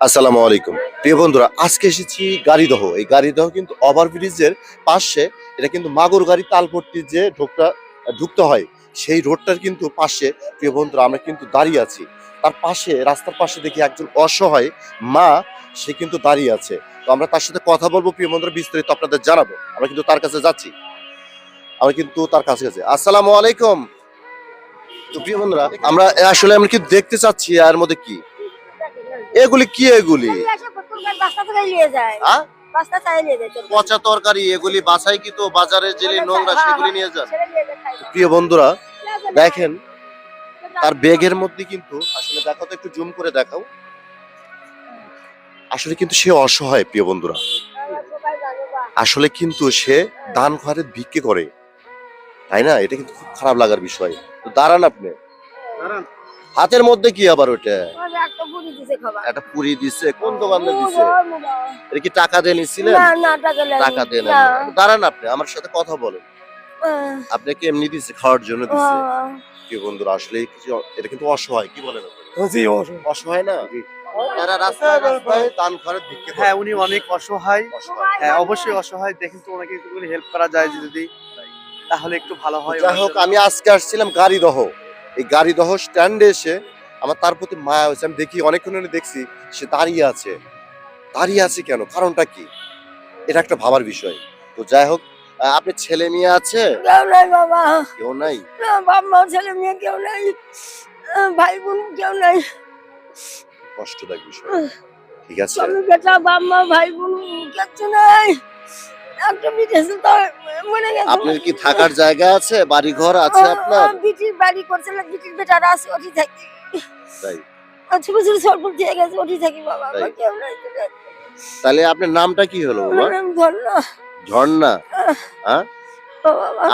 আসসালামু আলাইকুম। প্রিয় বন্ধুরা, আজকে এসেছি গাড়িদহ। এই গাড়িদহ কিন্তু ওভারব্রিজের পাশে, এটা কিন্তু মাগুর গাড়ি তালপট্টি যে ঢোকটা ঢুকতে হয়, সেই রোডটার কিন্তু পাশে, প্রিয় বন্ধুরা, আমরা কিন্তু দাঁড়িয়ে আছি। তার পাশে, রাস্তার পাশে দেখি একজন অসহায় মা, সে কিন্তু দাঁড়িয়ে আছে। তো আমরা তার সাথে কথা বলব, প্রিয় বন্ধুরা, বিস্তারিত আপনাদের জানাব। আমরা কিন্তু তার কাছে যাচ্ছি। আমরা কিন্তু তার কাছে গেছি আসসালামু আলাইকুম। তো প্রিয় বন্ধুরা, আমরা আসলে আমরা কিন্তু দেখতে চাচ্ছি, এর মধ্যে কি? এগুলি কি এগুলি? পচা তরকারি এগুলি বাসায় কি তো বাজারে যে নোংরা হ্যাঁ, সেগুলি নিয়ে যান প্রিয় বন্ধুরা দেখেন তার ব্যাগের মধ্যে কিন্তু আসলে দেখাও তো একটু জুম করে দেখাও। আসলে কিন্তু সে অসহায় প্রিয় বন্ধুরা। আসলে কিন্তু সে দান ঘরে ভিক্ষে করে। তাই না? এটা কিন্তু খুব খারাপ লাগার বিষয়। তো দাঁড়ান আপনি। হাতের মধ্যে কি আবার ওটা একটা পুরি দিছে? কোন দোকানে দিছে? এটা কি টাকা দিয়ে নিছিলেন? না না টাকা দেন না। দাঁড়ান আপনি আমার সাথে কথা বলেন। আহ, আপনাকে এমনি দিছে খাওয়ার জন্য দিছে? কি বন্ধুরা আসলে কিছু এটা কিন্তু অসহায় কি বলেন জি অসহায়। না? তারা রাস্তায় রাস্তায় দান করে ভিক্ষে হ্যাঁ উনি অনেক অসহায়। হ্যাঁ অবশ্যই অসহায়। দেখেন তো ওনাকে একটু হেল্প করা যায় যদি। তাহলে একটু ভালো হয়। যাই হোক আমি আজকে আসছিলাম গাড়িদহ এই গাড়িদহ স্ট্যান্ডে এসে আমার তার প্রতি মায়া হয়েছে। আমি দেখি অনেকক্ষণ দেখছি সে দাঁড়িয়ে আছে। দাঁড়িয়ে আছে কেন? কারণটা কি? এটা একটা ভাবার বিষয়। তো যাই হোক আপনি ছেলে মেয়ে আছে? কেউ নাই বাবা। কেউ নাই? মা ছেলে মেয়ে কেউ নাই। ভাই বোন কেউ নাই। কষ্টদায়ক বিষয়। ঠিক আছে। স্বামী বেটা মা ভাই বোন কিচ্ছু নাই। একটা বিদেশে তো মরে গেছে। আপনার কি থাকার জায়গা আছে? বাড়ি ঘর আছে আপনার? বিটির বাড়ি বিটির বেটারা আছে ওটি থাকি। তাই। ছোট সরপুর দিয়ে গেছে ওটি থাকি বাবা আমার। তাহলে আপনার নামটা কি হলো বাবা ধন্য ঝর্ণা। হ্যাঁ?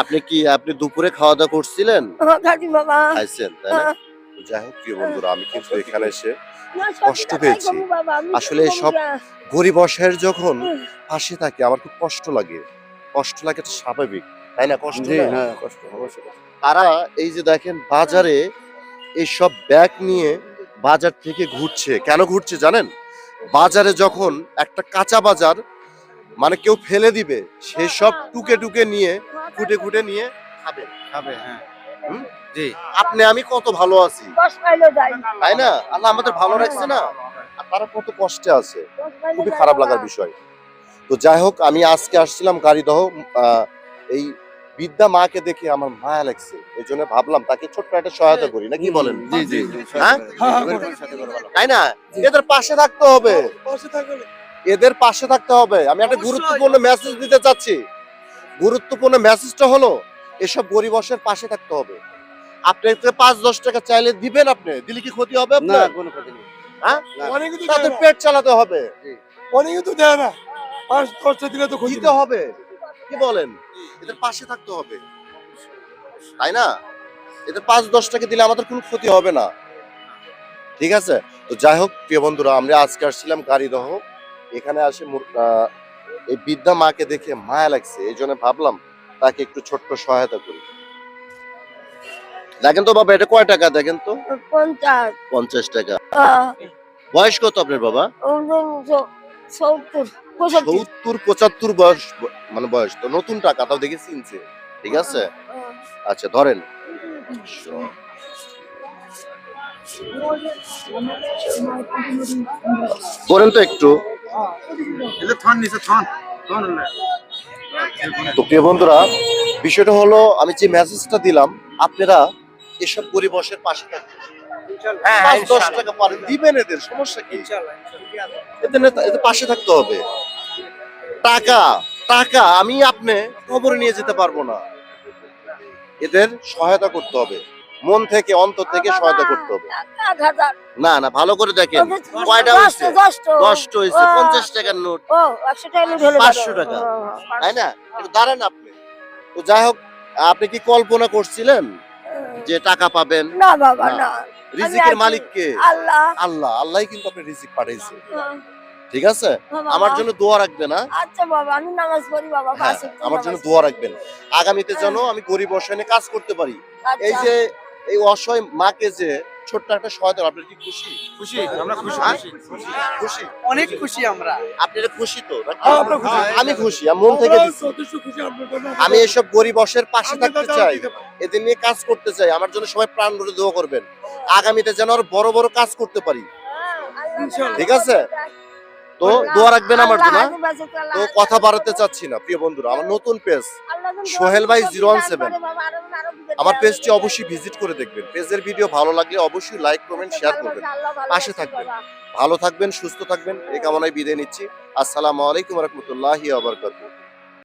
আপনি কি আপনি দুপুরে খাওয়া দাওয়া করছিলেন খাইছেন তাই না? যাই হোক প্রিয় বন্ধুরা আমি কিন্তু এখানে এসে কষ্ট পেয়েছি। আসলে তো সব। গরিব অসহায়ের যখন পাশে থাকে আমার খুব কষ্ট লাগে। কষ্ট লাগে এটা স্বাভাবিক। তাই না? কষ্ট হ্যাঁ। কষ্ট তারা এই যে দেখেন বাজারে এই সব ব্যাগ নিয়ে বাজার থেকে ঘুরছে। কেন ঘুরছে জানেন? বাজারে যখন একটা কাঁচা বাজার মানে কেউ ফেলে দিবে সেই সব টুকে টুকে নিয়ে খুঁটে খুঁটে নিয়ে খাবে খাবে হ্যাঁ? জি। আপনি আমি কত ভালো আছি। তাই না? আল্লাহ আমাদের ভালো রাখছে না? আর তারা কত কষ্টে আছে। খুবই খারাপ লাগার বিষয়। তো যাই হোক আমি আজকে আসছিলাম গাড়িদহ আহ, এই বিদ্যা মাকে দেখে আমার মায়া লাগছে। এই জন্য ভাবলাম তাকে ছোট্ট একটা সহায়তা করি। নাকি বলেন? জি জি হ্যাঁ? তাই না? এদের পাশে থাকতে হবে। এদের পাশে থাকতে হবে। আমি একটা গুরুত্বপূর্ণ মেসেজ দিতে চাচ্ছি। গুরুত্বপূর্ণ মেসেজটা হলো এসব গরিবসের পাশে থাকতে হবে। আপনি পাঁচ দশ টাকা চাইলে দিবেন আপনি। দিলে কি ক্ষতি হবে না আপনার কোনো ক্ষতি নেই। হ্যাঁ? তাদের পেট চালাতে হবে। অনেকে তো দেয় না। পাঁচ দশটা দিলে তো খুঁজতে হবে। কি বলেন? এদের পাশে থাকতে হবে। তাই না? এদের পাঁচ দশ টাকা দিলে আমাদের কোনো ক্ষতি হবে না। ঠিক আছে? তো যাই হোক প্রিয় বন্ধুরা আমরা আজকে আসছিলাম গাড়িদহ। এখানে আসে এই বিদ্যা মাকে দেখে মায়া লাগছে। এই জন্য ভাবলাম তাকে একটু ছোট্ট সহায়তা করি। দেখেন তো বাবা এটা কয় টাকা দেখেন তো? পঞ্চাশ। পঞ্চাশ টাকা। বয়স কত আপনার বাবা? সত্তর পঁচাত্তর। বয়স মানে বয়স তো নতুন টাকা তাও দেখে চিনছে। ঠিক আছে? আচ্ছা ধরেন। করেন তো একটু। থান নিচে থান। থান তো প্রিয় বন্ধুরা বিষয়টা হলো আমি যে মেসেজটা দিলাম আপনারা এসব পরিবেশের পাশে থাকবেন হ্যাঁ পাঁচ দশ টাকা পারেন দিবেন এদের সমস্যা কি? এদের পাশে থাকতে হবে। টাকা টাকা আমি আপনি খবরে নিয়ে যেতে পারব না। এদের সহায়তা করতে হবে। মন থেকে অন্তর থেকে সহায়তা করতে হবে। না না ভালো করে দেখেন কয়টা হয়েছে? দশটা, হয়েছে পঞ্চাশ টাকার নোট। পাঁচশো টাকা। তাই না? একটু দাঁড়ান আপনি। তো যাই হোক আপনি কি কল্পনা করছিলেন যে টাকা পাবেন? না বাবা না। রিজিকের মালিক কে? আল্লাহ। আল্লাহ। আল্লাহ কিন্তু আপনি রিজিক পাঠাইছে। হ্যাঁ, ঠিক আছে? আমার জন্য দোয়া রাখবেন না আচ্ছা বাবা আমি নামাজ পড়ি বাবা হ্যাঁ, আমার জন্য দোয়া রাখবেন। আগামীতে যেন আমি গরিব অসহায় কাজ করতে পারি। আচ্ছা। এই যে এই অসহায় মাকে যে ছোট্ট একটা সহায়তা আপনার কি খুশি? খুশি? আমরা খুশি। হ্যাঁ? খুশি। অনেক খুশি আমরা। আপনারা খুশি তো? হ্যাঁ। আমি খুশি আমি মন থেকে জন্য আমি এসব গরিব অসের পাশে থাকতে চাই। এদের নিয়ে কাজ করতে চাই। আমার জন্য সবাই প্রাণ ভরে দোয়া করবেন। আগামীতে যেন আর বড় বড় কাজ করতে পারি। ঠিক আছে? তো দোয়া রাখবেন আমার জন্য। তো কথা বাড়াতে চাচ্ছি না প্রিয় বন্ধুরা। আমার নতুন পেজ সোহেল ভাই 017 আমার পেজটি অবশ্যই ভিজিট করে দেখবেন। পেজের ভিডিও ভালো লাগলে অবশ্যই লাইক কমেন্ট শেয়ার করবেন। পাশে থাকবেন। ভালো থাকবেন সুস্থ থাকবেন। এ কামনায় বিদায় নিচ্ছি। আসসালামু আলাইকুম রহমতুল্লাহি আবরকাতুহ